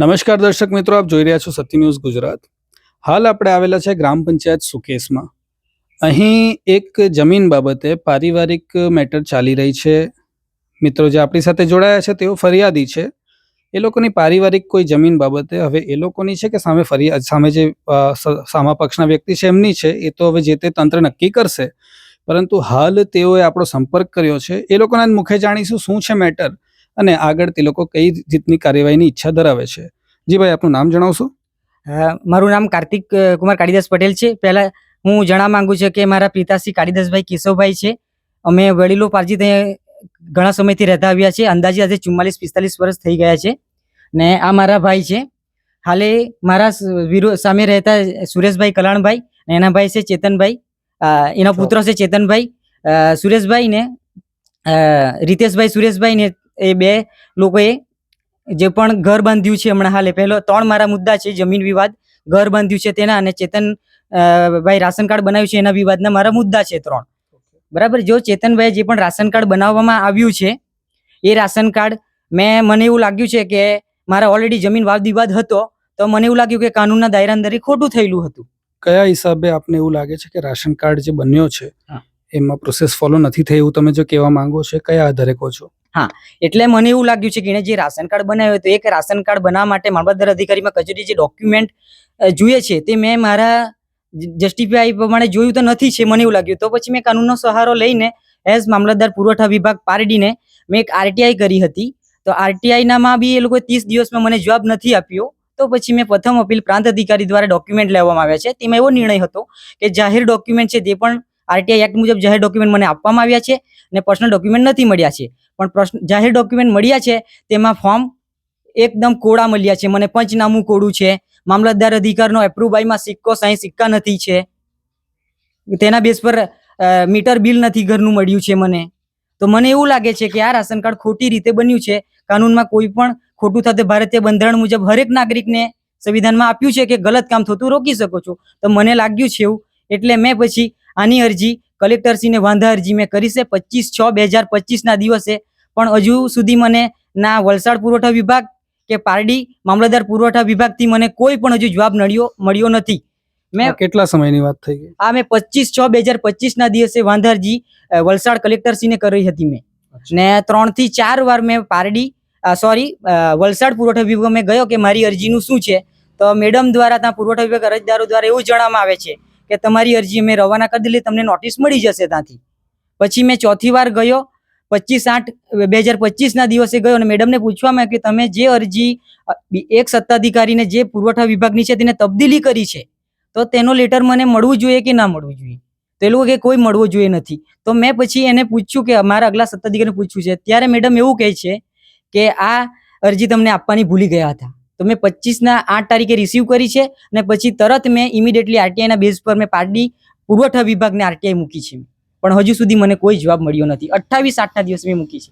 નમસ્કાર દર્શક મિત્રો, આપ જોઈ રહ્યા છો સત્ય ન્યૂઝ ગુજરાત. હાલ આપણે આવેલા છે ગ્રામ પંચાયત સુકેશમાં અહીં એક જમીન બાબતે પારિવારિક મેટર ચાલી રહી છે. મિત્રો જે આપણી સાથે જોડાયા છે, તેઓ ફરિયાદી છે. એ લોકોની પારિવારિક કોઈ જમીન બાબતે હવે એ લોકોની છે કે સામે ફરિયાદ સામે જે સામા પક્ષના વ્યક્તિ છે, એમની છે, એ તો હવે જે તે તંત્ર નક્કી કરશે. પરંતુ હાલ તેઓએ આપણો સંપર્ક કર્યો છે. એ લોકોના મુખે જાણીશું શું છે મેટર. અને આગળ તે લોકો કઈ રીતની કાર્યવાહીની ઈચ્છા ધરાવે છે? જી ભાઈ, આપનું નામ જણાવશો? મારું નામ કાર્તિક કુમાર કાળીદાસ પટેલ છે. પહેલા હું જણાવવા માંગુ છું કે મારા પિતાશ્રી કાળીદાસભાઈ કેશવભાઈ છે. અમે વડીલો પારજી ઘણા સમયથી રહેતા આવ્યા છે. અંદાજે આજે ચુમ્માલીસ, પિસ્તાલીસ વર્ષ થઈ ગયા છે. ને આ મારા ભાઈ છે. હાલે મારા વિરોધ સામે રહેતા સુરેશભાઈ કલાણભાઈ એના ભાઈ છે ચેતનભાઈ. એના પુત્ર છે ચેતનભાઈ. સુરેશભાઈ ને રીતેશભાઈ, સુરેશભાઈ ને એ બે લોકોએ જે પણ ઘર બાંધ્યું છે હમણાં હાલે. પહેલો ત્રણ મારા મુદ્દા છે જમીન વિવાદ ઘર બાંધ્યું છે તેના અને ચેતન ભાઈ રાશન કાર્ડ બનાવ્યું છે એના વિવાદના મારા મુદ્દા છે ત્રણ. બરાબર? જો ચેતનભાઈ જે પણ રાશન કાર્ડ બનાવવામાં આવ્યું છે એ રાશન કાર્ડ મેં મને એવું લાગ્યું છે કે મારા ઓલરેડી જમીન વાદ વિવાદ હતો તો મને એવું લાગ્યું કે કાનૂનના દાયરા અંદર ખોટું થયેલું હતું. કયા હિસાબે આપને એવું લાગે છે કે રાશન કાર્ડ જે બન્યો છે. એમાં પ્રોસેસ ફોલો નથી થઈ એવું તમે જો કહેવા માંગો છો કયા આધારે કહો છો? હા, એટલે મને એવું લાગ્યું છે કે એણે જે રાશન કાર્ડ બનાવ્યું હતું એક રાશન કાર્ડ બનાવવા માટે મામલતદાર અધિકારીમાં કચેરી જે ડોક્યુમેન્ટ જોઈએ છે તે મેં મારા જસ્ટિફાઈ પ્રમાણે જોયું તો નથી છે, મને એવું લાગ્યું. તો પછી મેં કાનૂનનો સહારો લઈને એઝ મામલતદાર પુરવઠા વિભાગ પારડીને મેં એક આરટીઆઈ કરી હતી. તો આરટીઆઈનામાં બી એ લોકોએ ત્રીસ દિવસમાં મને જવાબ નથી આપ્યો. તો પછી મેં પ્રથમ અપીલ પ્રાંત અધિકારી દ્વારા ડોક્યુમેન્ટ લેવામાં આવ્યા છે. તેમાં એવો નિર્ણય હતો કે જાહેર ડોક્યુમેન્ટ છે તે પણ આરટીઆઈ એક્ટ મુજબ જાહેર ડોક્યુમેન્ટ મને આપવામાં આવ્યા છે અને પર્સનલ ડોક્યુમેન્ટ નથી મળ્યા છે. પણ પ્રશ્ન, જાહેર ડોક્યુમેન્ટ મળ્યા છે, તેમાં ફોર્મ એકદમ કોડા મળ્યા છે. મને પંચનામું કોડું છે. મામલતદાર અધિકારનો એપ્રુવાઈમાં સિક્કો સાઈ સિક્કા નથી છે. તેના બેસ પર મીટર બિલ નથી ઘરનું મળ્યું છે મને. તો મને એવું લાગે છે કે આ રાશન કાર્ડ ખોટી રીતે બન્યું છે. કાનૂનમાં કોઈ પણ ખોટું થતું ભારતીય બંધારણ મુજબ હરેક નાગરિકને સંવિધાનમાં આપ્યું છે કે ગલત કામ થતું રોકી શકો છો. તો મને લાગ્યું છે એવું. એટલે મેં પછી આની અરજી કલેક્ટરશ્રીને વાંધા અરજી મેં કરી છે પચીસ છ બે હજાર પચીસના દિવસે. પણ હજુ સુધી મને ના વલસાડ પુરવઠા વિભાગ કે પારડી મામલતદાર પુરવઠા વિભાગથી મને કોઈ પણ હજુ જવાબ મળ્યો મળ્યો નથી. મેં કેટલા સમયની વાત થઈ ગઈ? આ મેં પચીસ છ બે હજાર પચીસના દિવસે વાંધા અરજી વલસાડ કલેક્ટરશ્રીને કરી હતી મેં. ને ત્રણથી ચાર વાર મેં પારડી સોરી વલસાડ પુરવઠા વિભાગ મેં ગયો કે મારી અરજીનું શું છે? તો મેડમ દ્વારા ત્યાં પુરવઠા વિભાગ અરજદારો દ્વારા એવું જણાવવામાં આવે છે કે તમારી અરજી મેં રવાના કરી દીધી, તમને નોટિસ મળી જશે ત્યાંથી. પછી મેં ચોથી વાર ગયો, પચીસ આઠ, બે હજાર પચીસના દિવસે ગયો અને મેડમને પૂછવામાં કે તમે જે અરજી, એક સત્તાધિકારીને જે પુરવઠા વિભાગની છે તેને તબદીલી કરી છે, તો તેનો લેટર મને મળવું જોઈએ કે ના મળવું જોઈએ? તો એ લોકો કે કોઈ મળવો જોઈએ નથી. તો મેં પછી એને પૂછ્યું કે અમારા અગલા સત્તાધિકારીને પૂછ્યું છે. ત્યારે મેડમ એવું કહે છે કે આ અરજી તમને આપવાની ભૂલી ગયા હતા. તો મેં પચીસના આઠ તારીખે રિસીવ કરી છે અને પછી તરત મેં ઇમિડિયેટલી આરટીઆઈના બેઝ પર મેં પાર્ટી પુરવઠા વિભાગને આરટીઆઈ મૂકી છે. પણ હજુ સુધી મને કોઈ જવાબ મળ્યો નથી. અઠ્ઠાવીસ આઠના દિવસ મેં મૂકી છે.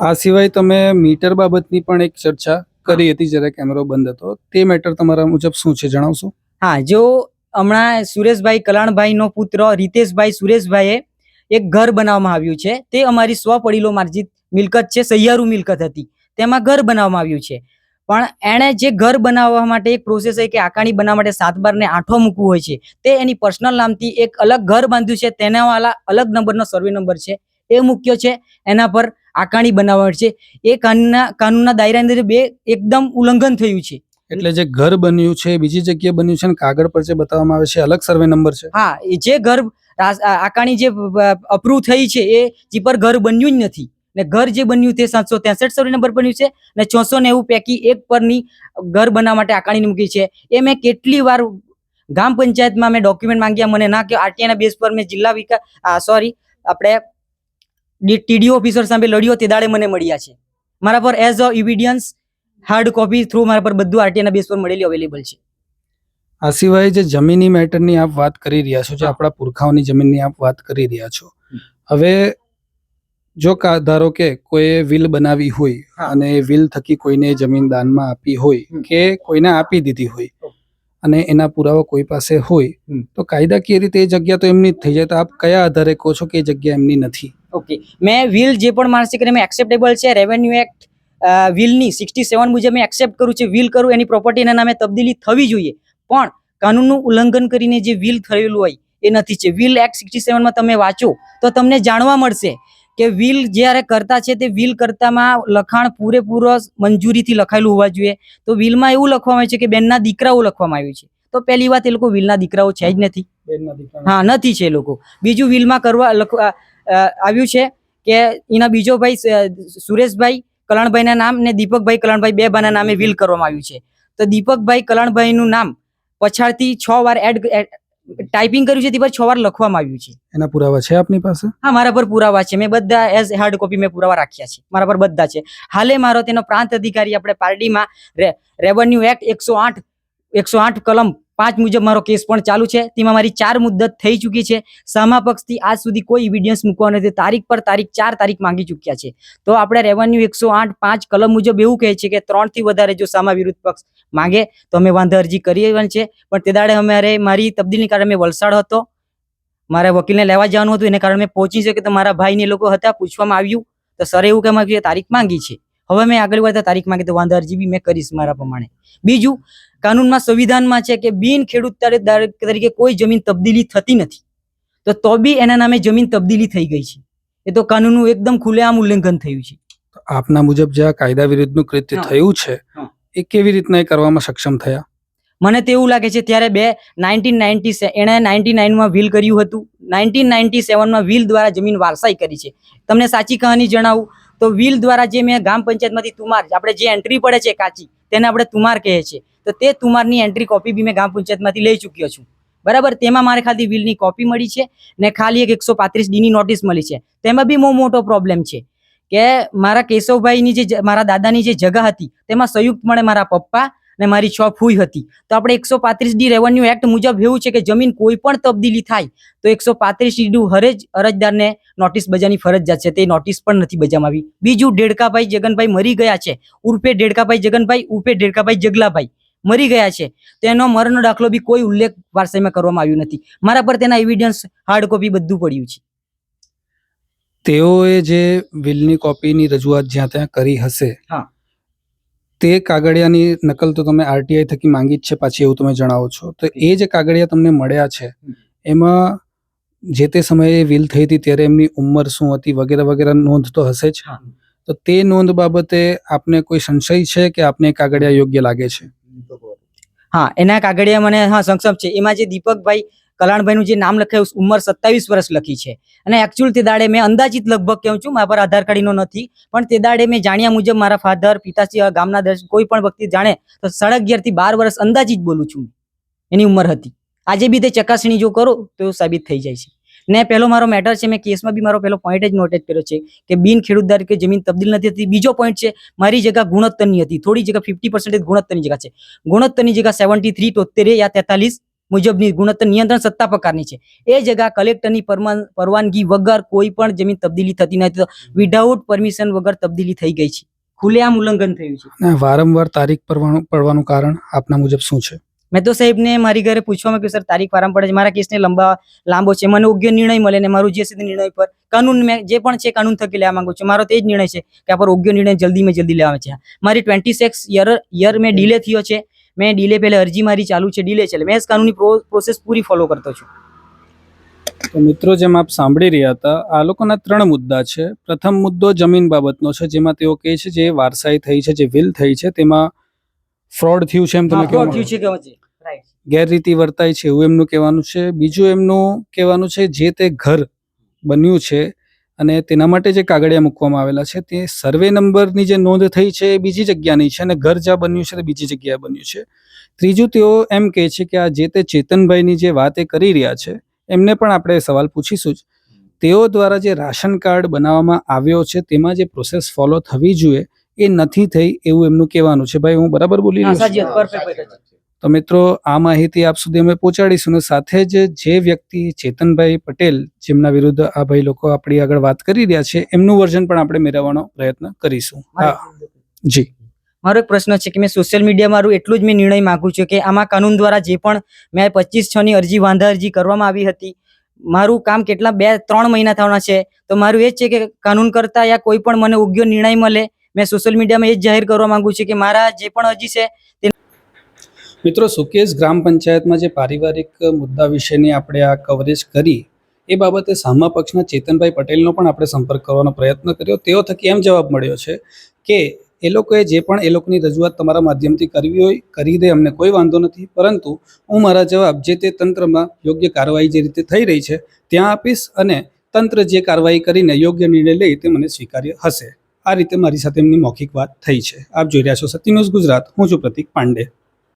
આ સિવાય તમે મીટર બાબતની પણ એક ચર્ચા કરી હતી જ્યારે કેમેરો બંધ હતો. તે મેટર તમારા મુજબ શું છે જણાવશો? હા જો હમણાં સુરેશભાઈ કલાણભાઈનો પુત્ર રીતેશભાઈ સુરેશભાઈએ એક ઘર બનાવવામાં આવ્યું છે. તે અમારી સ્વપડીલો માર્જિત મિલકત છે સહિયારું મિલકત હતી. તેમાં ઘર બનાવવામાં આવ્યું છે. પણ એણે જે ઘર બનાવવા માટે એક પ્રોસેસ હોય કે આકાણી બનાવવા માટે સાત બાર ને આઠો મૂકવું હોય છે તે એની પર્સનલ નામથી એક અલગ ઘર બાંધ્યું છે તેના વાળા અલગ નંબરનો સર્વે નંબર છે એ મૂક્યો છે એના પર આકાણી બનાવવા છે. એ કાનૂનના કાનૂનના દાયરાની અંદર બે એકદમ ઉલ્લંઘન થયું છે. એટલે જે ઘર બન્યું છે બીજી જગ્યાએ બન્યું છે અને કાગળ પર જે બતાવવામાં આવે છે અલગ સર્વે નંબર છે? હા એ જે ઘર આકાણી જે અપ્રૂવ થઈ છે એ જી પર ઘર બન્યું જ નથી. ને ઘર જે બન્યું તે સાતસો ત્રેસઠ સર્વે નંબર બન્યું છે ને છસો નેવું પૈકી એક પરની ઘર બનાવવા માટે આકાણી મૂકી છે. એ મેં કેટલી વાર ગામ પંચાયતમાં મેં ડોક્યુમેન્ટ માંગ્યા મને ના કે આરટીઆઈના બેઝ પર મેં જિલ્લા વિકાસ સોરી આપણે ટીડીઓ ઓફિસર સામે લડ્યો તે દાડે મને મળ્યા છે. મારા પર as a evidence hard copy through મારા પર બધું આરટીઆઈના બેઝ પર મળેલી અવેલેબલ છે. આ સિવાય જે જમીની મેટરની આપ વાત કરી રહ્યા છો જે આપણા પુરખાઓની જમીનની આપ વાત કરી રહ્યા છો હવે જો ધારો કે કોઈએ વિલ બનાવી હોય અને એ વિલ થકી કોઈને જમીન દાનમાં આપી હોય કે કોઈને આપી દીધી હોય અને એના પુરાવા કોઈ પાસે હોય. તો કાયદાકીય રીતે એ જગ્યા તો એમની જ થઈ જાય. તો આપ કયા આધારે કહો છો કે એ જગ્યા એમની નથી? ઓકે. મેં વિલ જે પણ માનસિક મેં એક્સેપ્ટેબલ છે. રેવન્યુ એક્ટ વિલની સિક્સટી સેવન મુજબ મેં એક્સેપ્ટ કરું છે. વિલ કરું એની પ્રોપર્ટીના નામે તબદીલી થવી જોઈએ. પણ કાનૂનનું ઉલ્લંઘન કરીને જે વિલ થયેલું હોય એ નથી છે. વિલ એક્ટ સિક્સટી સેવનમાં તમે વાંચો તો તમને જાણવા મળશે કે વિલ જ્યારે કરતા છે તે વિલ કરતામાં લખાણ પૂરેપૂરો મંજૂરીથી લખાયેલું હોવા જોઈએ. તો વિલમાં એવું લખવામાં આવ્યું છે કે બેનના દીકરાઓ લખવામાં આવ્યું છે. તો પહેલી વાત એ લોકો વિલના દીકરાઓ છે જ નથી. હા નથી છે એ લોકો. બીજું વિલમાં કરવા લખવા આવ્યું છે કે એના બીજો ભાઈ સુરેશભાઈ કલણભાઈના નામ ને દીપકભાઈ કલણભાઈ બે ભાઈના નામે વિલ કરવામાં આવ્યું છે. તો દીપકભાઈ કલણભાઈનું નામ પછાડથી છ વાર એડ ટાઈપિંગ કર્યું છે તે પર છ વાર લખવામાં આવ્યું છે. એના પુરાવા છે આપની પાસે? હા મારા પર પુરાવા છે. મેં બધા એઝ હાર્ડ કોપી મેં પુરાવા રાખ્યા છે. મારા પર બધા છે. હાલે મારો તેનો પ્રાંત અધિકારી આપણે પાર્ટીમાં રેવન્યુ એક્ટ એકસો આઠ એકસો આઠ કલમ પાંચ મુજબ મારો કેસ પણ ચાલુ છે. તેમાં મારી ચાર મુદ્દત થઈ ચૂકી છે. સામા પક્ષથી આજ સુધી કોઈ ઇવિડન્સ મૂકવા નથી. તારીખ પર તારીખ ચાર તારીખ માંગી ચૂક્યા છે. તો આપણે રેવન્યુ એકસો આઠ પાંચ કલમ મુજબ એવું કહે છે કે ત્રણથી વધારે જો સામા વિરુદ્ધ પક્ષ માંગે, તો અમે વાંધા અરજી કરીએ છે. પણ તે દાડે અમારે મારી તબદીલની કારણે મેં વલસાડ હતો. મારે વકીલને લેવા જવાનું હતું. એને કારણે મેં પહોંચી શકે તો મારા ભાઈને લોકો હતા પૂછવામાં આવ્યું. તો સરે એવું કહેવામાં આવ્યું તારીખ માંગી છે. હવે મેં આગળ વધતા તારીખ માંગી તો વાંધા અરજી બી મેં કરીશ મારા પ્રમાણે. બીજું કાનૂનમાં સંવિધાનમાં છે કે બિન ખેડૂત તારે- તારે- તરીકે કોઈ જમીન તબદીલી થતી નથી. તો તો બી એના નામે જમીન તબદીલી થઈ ગઈ છે. એ તો કાનૂનનું એકદમ ખુલ્લેઆમ ઉલ્લંઘન થયું છે. આપના મુજબ જે આ કાયદા વિરુદ્ધનું કૃત્ય થયું છે એ કેવી રીતના એ કરવામાં સક્ષમ થયા? મને તો એવું લાગે છે ત્યારે બે નાઇન્ટીન નાઇન્ટી એણે નાઇન્ટી નાઇનમાં વિલ કર્યું હતું. નાઇન્ટીન નાઇન્ટી સેવનમાં વિલ દ્વારા જમીન વારસાઈ કરી છે. તમને સાચી કહાની જણાવું? તો વિલ દ્વારા જે મેં ગ્રામ પંચાયતમાંથી તુમાર આપણે જે એન્ટ્રી પડે છે કાચી તેને આપણે તુમાર કહે છે. તો તે તુમારની એન્ટ્રી કોપી બી મેં ગામ પંચાયતમાંથી લઈ ચૂક્યો છું. બરાબર? તેમાં મારે ખાલી વિલની કોપી મળી છે ને ખાલી એક એકસો પાંત્રીસ ડીની નોટિસ મળી છે. તેમાં બી બહુ મોટો પ્રોબ્લેમ છે કે મારા કેશવભાઈની જે મારા દાદાની જે જગા હતી, તેમાં સંયુક્ત મળે મારા પપ્પા ને મારી છ ફૂઈ હતી. તો આપણે એકસો પાંત્રીસ ડી રેવન્યુ એક્ટ મુજબ એવું છે કે જમીન કોઈ પણ તબદીલી થાય, તો એકસો પાંત્રીસ ડી હરેજ અરજદારને નોટિસ બજાની ફરજિયાત છે. તે નોટિસ પણ નથી બજાવવામાં આવી. બીજું ડેડકાભાઈ જગનભાઈ મરી ગયા છે. ઉર્ફે ડેડકાભાઈ જગનભાઈ, ઉર્ફે ડેડકાભાઈ જગલાભાઈ. મરી ગયા છે. તેનો મરણનો દાખલો બી કોઈ ઉલ્લેખ વારસાઈમાં કરવામાં આવ્યો નથી. મારા પર તેના એવિડન્સ હાર્ડ કોપી બધું પડ્યું છે. તેઓએ જે વિલની કોપીની રજૂઆત જ્યાં ત્યાં કરી હશે હા. તે કાગળિયાની નકલ તો તમે આરટીઆઈ થકી માંગી જ છે પાછી એવું તમે જણાવો છો. તો એ જે કાગળિયા તમને મળ્યા છે એમાં જે તે સમયે વિલ થઈ હતી ત્યારે એમની ઉંમર શું હતી વગેરે વગેરે નોંધ તો હશે જ. તો તે નોંધ બાબતે આપને કોઈ સંશય છે કે આપને કાગળિયા યોગ્ય લાગે છે? હા, એના કાગળિયા મને, હા સંક્ષમ છે. એમાં જે દીપકભાઈ કલાણભાઈનું જે નામ લખાયું ઉંમર સત્તાવીસ વર્ષ લખી છે. અને એકચ્યુઅલ તે દાડે મેં અંદાજિત લગભગ કહું છું, મારા પર આધાર કાર્ડનો નથી, પણ તે દાડે મેં જાણ્યા મુજબ મારા ફાધર પિતાશ્રી ગામના દર્શ, કોઈ પણ વ્યક્તિ જાણે, તો સાડા અગિયારથી બાર વર્ષ અંદાજિત બોલું છું એની ઉંમર હતી. આજે બી તે ચકાસણી જો કરો, તો સાબિત થઈ જાય છે. ને પહેલો મારો મેટર છે, મેં કેસમાં બી મારો પહેલો પોઈન્ટ જ નોટેજ કર્યો છે કે બિન ખેડૂતદાર કે જમીન તબદીલ નથી થતી. બીજો પોઈન્ટ છે, મારી જગ્યા ગુણોત્તરની હતી. થોડી જગ્યા ફિફ્ટી પર્સન્ટેજ ગુણોત્તરની જગ્યા છે. ગુણોત્તરની જગ્યા સેવન્ટી થ્રી તોતેર યા તેતાલીસ મુજબની ગુણોત્તર નિયંત્રણ સત્તા પ્રકારની છે. એ જગ્યા કલેક્ટરની પરવાનગી વગર કોઈ પણ જમીન તબદીલી થતી નથી. વિધાઉટ પરમિશન વગર તબદીલી થઈ ગઈ છે. ખુલ્લેઆમ ઉલ્લંઘન થયું છે. વારંવાર તારીખ પર પડવાનું કારણ આપના મુજબ શું છે? મેં તો સાહેબને મારી ઘરે પૂછવામાં કે સર, તારીખ વારામ પડે છે. મારા કેસને લંબા, લાંબો છે. મને યોગ્ય નિર્ણય મળે ને મારું જે છે નિર્ણય પર. કાનૂન મેં, જે પણ છે, કાનૂન થકી લેવા માંગુ છું. મારો તે જ નિર્ણય છે કે આ પર યોગ્ય નિર્ણય જલ્દી માં જલ્દી લેવા છે. મારી ટ્વેન્ટી સિક્સ યર યર મેં ડીલે થયો છે. મેં ડીલે પહેલે અરજી મારી ચાલુ છે ડીલે છે. મેં કાનૂની પ્રોસેસ પૂરી ફોલો કરતો છું. તો મિત્રો, જેમ આપ સાંભળી રહ્યા હતા, આ લોકોના ત્રણ મુદ્દા છે. પ્રથમ મુદ્દો જમીન બાબતનો છે, જેમાં તેઓ કહે છે જે વારસાઈ થઈ છે, જે વિલ થઈ છે, તેમાં ફ્રોડ થયું છે એમ તમે કહો થયું છે કે વચ્ચે. ગેરરીતિ વર્તાય છે એવું એમનું કહેવાનું છે. બીજું એમનું કહેવાનું છે જે તે ઘર બન્યું છે અને તેના માટે જે કાગળિયા મૂકવામાં આવેલા છે તે સર્વે નંબરની જે નોંધ થઈ છે એ બીજી જગ્યાની છે અને ઘર જ્યાં બન્યું છે તે બીજી જગ્યાએ બન્યું છે. ત્રીજું તેઓ એમ કહે છે કે આ જે તે ચેતનભાઈની જે વાત એ કરી રહ્યા છે એમને પણ આપણે સવાલ પૂછીશું જ. તેઓ દ્વારા જે રાશન કાર્ડ બનાવવામાં આવ્યો છે તેમાં જે પ્રોસેસ ફોલો થવી જોઈએ એ નથી થઈ એવું એમનું કહેવાનું છે. ભાઈ હું બરાબર બોલી રહ્યો છું. તો મિત્રો આ માહિતી આપ સુધી અમે પહોંચાડીશું અને સાથે જ જે વ્યક્તિ ચેતનભાઈ પટેલ જેમના વિરુદ્ધ આ ભાઈ લોકો આપણી આગળ વાત કરી રહ્યા છે એમનું વર્ઝન પણ આપણે મેળવવાનો પ્રયત્ન કરીશું. હા. જી. મારો એક પ્રશ્ન છે કે મેં સોશિયલ મીડિયા મારું એટલું જ મેં નિર્ણય માંગુ છું કે આમાં કાનૂન દ્વારા જે પણ મેં પચીસ છ ની અરજી વાંધા અરજી કરવામાં આવી હતી મારું કામ કેટલા બે ત્રણ મહિના થવાના છે તો મારું એ જ છે કે કાનૂન કરતા યા કોઈ પણ મને યોગ્ય નિર્ણય મળે મેં સોશિયલ મીડિયામાં એ જ જાહેર કરવા માંગુ છું કે મારા જે પણ અરજી છે મિત્રો સુકેશ ગ્રામ પંચાયતમાં જે પારિવારિક મુદ્દા વિશેની આપણે આ કવરેજ કરી, એ બાબતે સામા પક્ષના ચેતનભાઈ પટેલનો પણ આપણે સંપર્ક કરવાનો પ્રયત્ન કર્યો. તેઓ થકી એમ જવાબ મળ્યો છે કે એ લોકોએ જે પણ એ લોકોની રજૂઆત તમારા માધ્યમથી કરવી હોય, કરી દે, અમને કોઈ વાંધો નથી. પરંતુ હું મારા જવાબ જે તે તંત્રમાં યોગ્ય કાર્યવાહી જે રીતે થઈ રહી છે, ત્યાં આપીશ અને તંત્ર જે કાર્યવાહી કરીને યોગ્ય નિર્ણય લે તે મને સ્વીકાર્ય હશે. આ રીતે મારી સાથે એમની મૌખિક વાત થઈ છે. આપ જોઈ રહ્યા છો સત્ય ન્યૂઝ ગુજરાત. હું છું પ્રતિક પાંડે.